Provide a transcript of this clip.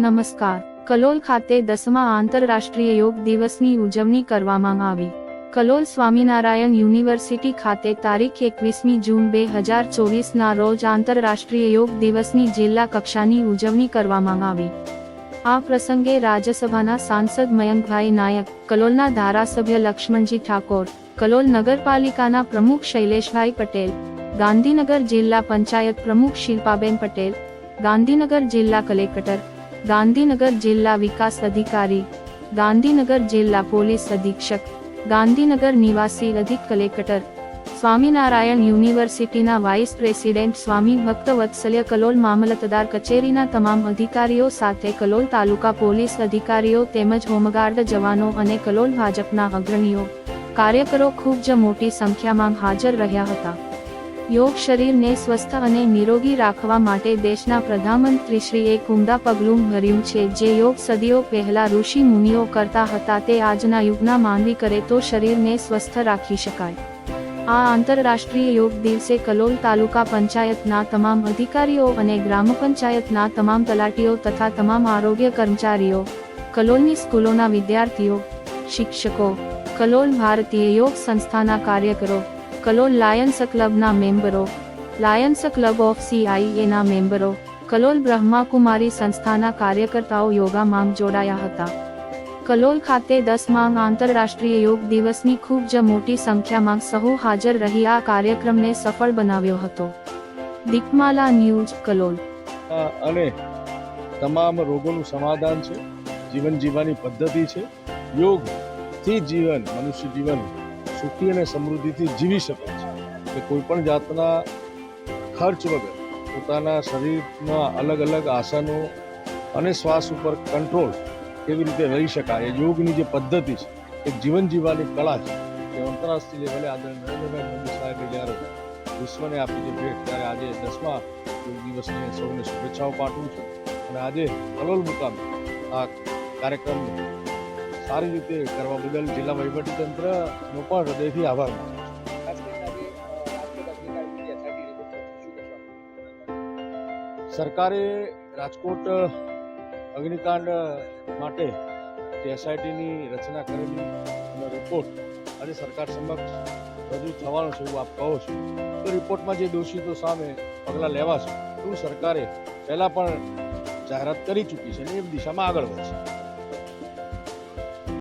નમસ્કાર. કલોલ ખાતે દસમા આંતરરાષ્ટ્રીય યોગ દિવસની ઉજવણી કરવામાં આવી. કલોલ સ્વામિનારાયણ યુનિવર્સિટી ખાતે તારીખ એકવીસમી જૂન બે હજાર ચોવીસના રોજ આંતરરાષ્ટ્રીય યોગ દિવસની જિલ્લા કક્ષાની ઉજવણી કરવામાં આવી. આ પ્રસંગે રાજ્યસભાના સાંસદ મયંકભાઈ નાયક, કલોલના ધારાસભ્ય લક્ષ્મણજી ઠાકોર, કલોલ નગરપાલિકાના પ્રમુખ શૈલેષભાઈ પટેલ, ગાંધીનગર જિલ્લા પંચાયત પ્રમુખ શિલ્પાબેન પટેલ, ગાંધીનગર જિલ્લા કલેક્ટર ગાંધીનગર જિલ્લા વિકાસ અધિકારી, ગાંધીનગર જિલ્લા પોલીસ અધિક્ષક, ગાંધીનગર નિવાસી અધિક કલેક્ટર, સ્વામિનારાયણ યુનિવર્સિટીના વાઇસ પ્રેસિડેન્ટ સ્વામી ભક્તવત્સલ્ય કલોલ મામલતદાર કચેરીના તમામ અધિકારીઓ સાથે કલોલ તાલુકા પોલીસ અધિકારીઓ તેમજ હોમગાર્ડ જવાનો અને કલોલ ભાજપના અગ્રણીઓ, કાર્યકરો ખૂબ જ મોટી સંખ્યામાં હાજર રહ્યા હતા. યોગ શરીરને સ્વસ્થ અને નિરોગી રાખવા માટે દેશના પ્રધાનમંત્રીશ્રીએ ઉમદા પગલું ભર્યું છે. જે યોગ સદીઓ પહેલા ઋષિ મુનિઓ કરતા હતા, તે આજના યુગના માનવી કરે તો શરીરને સ્વસ્થ રાખી શકાય. આ આંતરરાષ્ટ્રીય યોગ દિવસે કલોલ તાલુકા પંચાયતના તમામ અધિકારીઓ અને ગ્રામ પંચાયતના તમામ તલાટીઓ તથા તમામ આરોગ્ય કર્મચારીઓ, કલોલની સ્કૂલોના વિદ્યાર્થીઓ, શિક્ષકો, કલોલ ભારતીય યોગ સંસ્થાના કાર્યકરો કલોલ લાયન્સ ક્લબના મેમ્બરો, લાયન્સ ક્લબ ઓફ સીઆઈએના મેમ્બરો, કલોલ બ્રહ્માકુમારી સંસ્થાના કાર્યકર્તાઓ યોગા માંગ જોડાયા હતા. કલોલ ખાતે દસમાં આંતરરાષ્ટ્રીય યોગ દિવસની ખૂબ જ મોટી સંખ્યામાં સહુ હાજર રહી આ કાર્યક્રમને સફળ બનાવ્યો હતો. દીપમાલા ન્યૂઝ, કલોલ. અને તમામ રોગોનું સમાધાન છે, જીવન જીવવાની પદ્ધતિ છે. યોગથી જીવન, મનુષ્ય જીવન સુખી અને સમૃદ્ધિથી જીવી શકે છે. કે કોઈ પણ જાતના ખર્ચ વગર પોતાના શરીરમાં અલગ અલગ આસનો અને શ્વાસ ઉપર કંટ્રોલ કેવી રીતે રહી શકાય એ યોગની જે પદ્ધતિ છે એ જીવન જીવવાની કળા છે. એ આંતરરાષ્ટ્રીય લેવલે આદરણીય નરેન્દ્રભાઈ મોદી સાહેબે જ્યારે વિશ્વને આપી જે ભેટ, ત્યારે આજે દસમા યોગ દિવસની સૌને શુભેચ્છાઓ પાઠવું છું. અને આજે કલોલ મુકામે આ કાર્યક્રમ સારી રીતે કરવા બદલ જિલ્લા વહીવટીતંત્રનો પણ હૃદયથી આભાર? સરકારે રાજકોટ અગ્નિકાંડ માટે જે એસઆઈટીની રચના કરેલી રિપોર્ટ આજે સરકાર સમક્ષ રજૂ થવાનો છે એવું આપ કહો છો તો રિપોર્ટમાં જે દોષિતો સામે પગલાં લેવા છે એવું સરકારે પહેલાં પણ જાહેરાત કરી ચૂકી છે અને એ દિશામાં આગળ વધશે